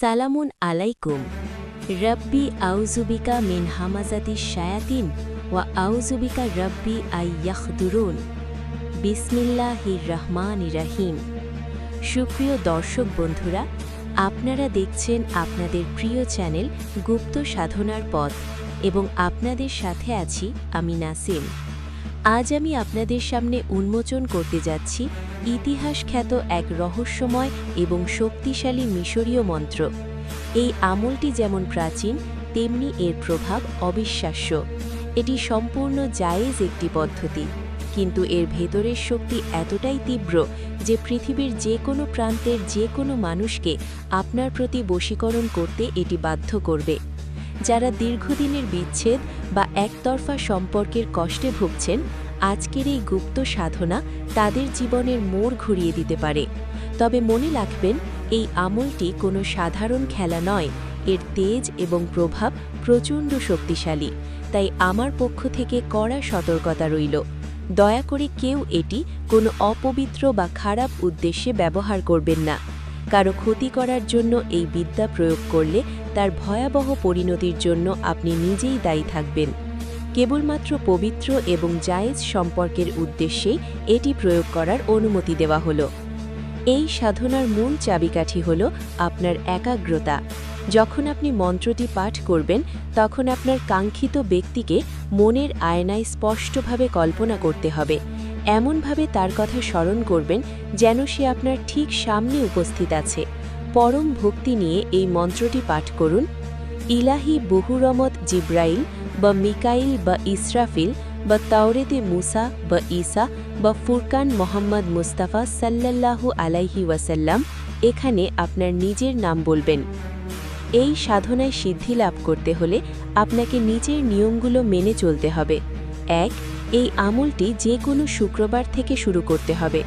আসসালামুন আলাইকুম। রব্বি আউজুবিকা মিন হামাজাতি শায়াতিন ওয়া আউজুবিকা রব্বি আই ইয়াখদুরুন। বিসমিল্লাহির রহমান ইরাহিম সুপ্রিয় দর্শক বন্ধুরা, আপনারা দেখছেন আপনাদের প্রিয় চ্যানেল গুপ্ত সাধনার পথ এবং আপনাদের সাথে আছি আমি নাসিম। আজ আমি আপনাদের সামনে উন্মোচন করতে যাচ্ছি ইতিহাস খ্যাত এক রহস্যময় এবং শক্তিশালী মিশরীয় মন্ত্র। এই আমলটি যেমন প্রাচীন, তেমনি এর প্রভাব অবিশ্বাস্য। এটি সম্পূর্ণ জায়েজ একটি পদ্ধতি, কিন্তু এর ভেতরের শক্তি এতটাই তীব্র যে পৃথিবীর যে কোনো প্রান্তের যে কোনো মানুষকে আপনার প্রতি বশীকরণ করতে এটি বাধ্য করবে। যারা দীর্ঘদিনের বিচ্ছেদ বা একতরফা সম্পর্কের কষ্টে ভুগছেন, আজকের এই গুপ্ত সাধনা তাদের জীবনের মোড় ঘুরিয়ে দিতে পারে। তবে মনে রাখবেন, এই আমলটি কোনো সাধারণ খেলা নয়। এর তেজ এবং প্রভাব প্রচণ্ড শক্তিশালী। তাই আমার পক্ষ থেকে কড়া সতর্কতা রইল। দয়া করে কেউ এটি কোনো অপবিত্র বা খারাপ উদ্দেশ্যে ব্যবহার করবেন না। কারও ক্ষতি করার জন্য এই বিদ্যা প্রয়োগ করলে তার ভয়াবহ পরিণতির জন্য আপনি নিজেই দায়ী থাকবেন। কেবলমাত্র পবিত্র এবং জায়েজ সম্পর্কের উদ্দেশ্যেই এটি প্রয়োগ করার অনুমতি দেওয়া হলো। এই সাধনার মূল চাবিকাঠি হল আপনার একাগ্রতা। যখন আপনি মন্ত্রটি পাঠ করবেন, তখন আপনার কাঙ্ক্ষিত ব্যক্তিকে মনের আয়নায় স্পষ্টভাবে কল্পনা করতে হবে। এমনভাবে তার কথা স্মরণ করবেন যেন সে আপনার ঠিক সামনে উপস্থিত আছে। পরম ভক্তি নিয়ে এই মন্ত্রটি পাঠ করুন। ইলাহি বহুরমত জিব্রাইল বা মিকাইল বা ইসরাফিল বা তাওরেতে মুসা বা ঈসা বা ফুরকান মোহাম্মদ মুস্তাফা সাল্লাল্লাহু আলাইহি ওয়াসাল্লাম এখানে আপনার নিজের নাম বলবেন। এই সাধনায় সিদ্ধি লাভ করতে হলে আপনাকে নিজের নিয়মগুলো মেনে চলতে হবে। এক এই আমলটি যে কোনো শুক্রবার থেকে শুরু করতে হবে।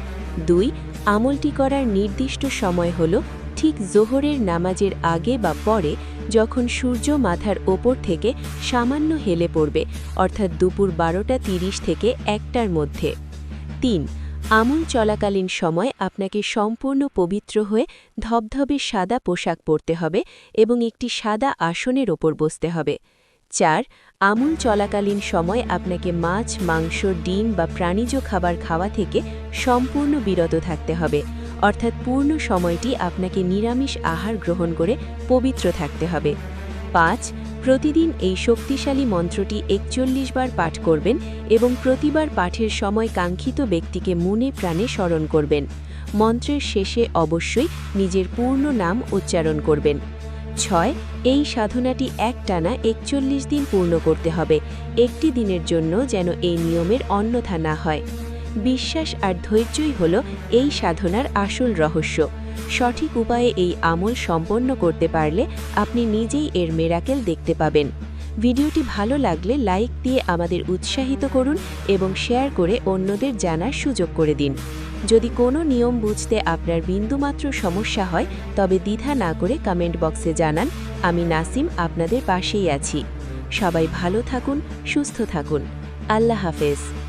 দুই, আমলটি করার নির্দিষ্ট সময় হল ঠিক জোহরের নামাজের আগে বা পরে যখন সূর্য মাথার ওপর থেকে সামান্য হেলে পড়বে, অর্থাৎ দুপুর বারোটা তিরিশ থেকে একটার মধ্যে। তিন, আমল চলাকালীন সময় আপনাকে সম্পূর্ণ পবিত্র হয়ে ধবধবে সাদা পোশাক পরতে হবে এবং একটি সাদা আসনের ওপর বসতে হবে। চার, আমুল চলাকালীন সময় আপনাকে মাছ, মাংস, ডিম বা প্রাণীজ খাবার খাওয়া থেকে সম্পূর্ণ বিরত থাকতে হবে। অর্থাৎ পূর্ণ সময়টি আপনাকে নিরামিষ আহার গ্রহণ করে পবিত্র থাকতে হবে। পাঁচ, প্রতিদিন এই শক্তিশালী মন্ত্রটি একচল্লিশ বার পাঠ করবেন এবং প্রতিবার পাঠের সময় কাঙ্ক্ষিত ব্যক্তিকে মনে প্রাণে স্মরণ করবেন। মন্ত্রের শেষে অবশ্যই নিজের পূর্ণ নাম উচ্চারণ করবেন। ছয়, এই সাধনাটি এক টানা একচল্লিশ দিন পূর্ণ করতে হবে, একটি দিনের জন্য যেন এই নিয়মের অন্যথা না হয়। বিশ্বাস আর ধৈর্যই হল এই সাধনার আসল রহস্য। সঠিক উপায়ে এই আমল সম্পন্ন করতে পারলে আপনি নিজেই এর মেরাকেল দেখতে পাবেন। ভিডিওটি ভালো লাগলে লাইক দিয়ে আমাদের উৎসাহিত করুন এবং শেয়ার করে অন্যদের জানার সুযোগ করে দিন। যদি কোনো নিয়ম বুঝতে আপনার বিন্দুমাত্র সমস্যা হয়, তবে দ্বিধা না করে কমেন্ট বক্সে জানান। আমি নাসিম আপনাদের পাশেই আছি। সবাই ভালো থাকুন, সুস্থ থাকুন। আল্লাহ হাফেজ।